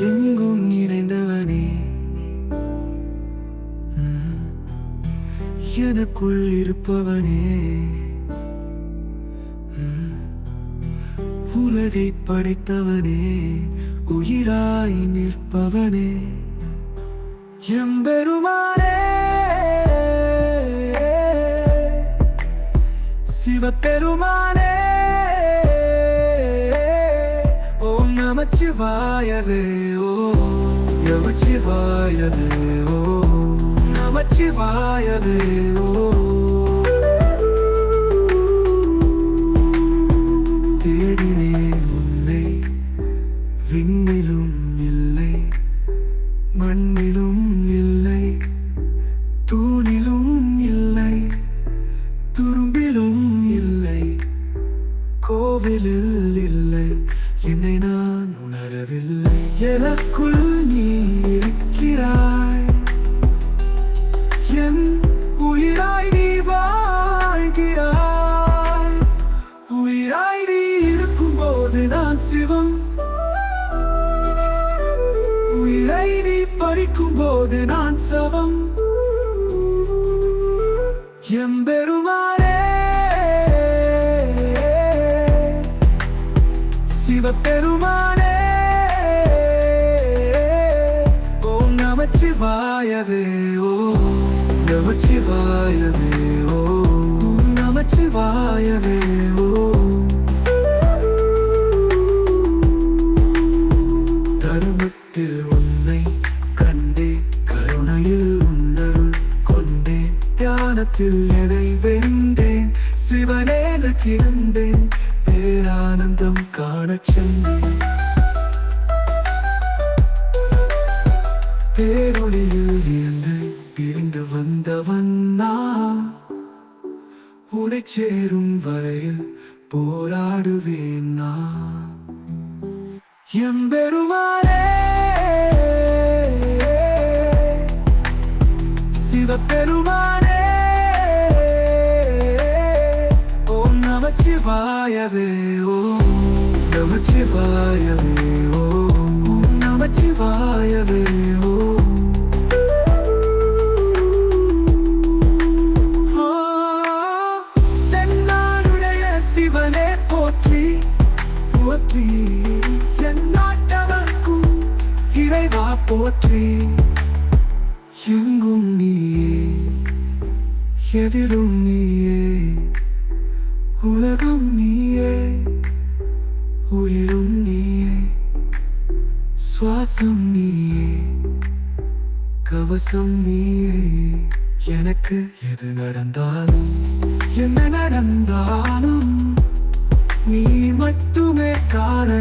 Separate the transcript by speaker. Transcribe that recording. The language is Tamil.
Speaker 1: எங்கும் நிறைந்தவனே. எனக்குள் இருப்பவனே. உலகை படைத்தவனே. உயிராய் நிற்பவனே. எம்பெருமானே. சிவபெருமானே. ஓம் நமச்சிவாயவே. நமச்சிவாயவே ஓம் நமச்சிவாயவே ஓம் தேடினேன் உன்னை விண்ணிலும் இல்லை மண்ணிலும் இல்லை தூணிலும் இல்லை துரும்பிலும் இல்லை கோவிலில் இல்லை. என்னை நான் உணரவில்லை. எனக்குள் நீ நீ போது நான் சவம். எம்பெருமானே சிவபெருமானே ஓம் நமச்சிவாயவே ஓம் நமச்சிவாயவே ஓம் நமச்சிவாயவே ஓம் தியானத்தில் என்னை வென்றேன். சிவனேன கிடந்தேன். பேரானந்தம் காணச் சென்றேன். பேரொளியில் இருந்து பிரிந்து வந்தவன் நான். உனை சேரும் வரையில் போராடுவேன் நான். எம்பெருமானே நமச்சிவாயவே ஓம் நமச்சிவாயவே ஓம் நமச்சிவாயவே ஓம் தென்னாடுடைய சிவனே போற்றி போற்றி என் நாட்டவர்க்கும் இறைவா போற்றி. எங்கும் நீயே எதிரும் நீயே. உலகம் நீயே உயிரும் நீயே சுவாசம் நீயே கவசம் நீயே. எனக்கு எது நடந்தாலும் என்ன நடந்தாலும் நீ மட்டுமே காரணம்.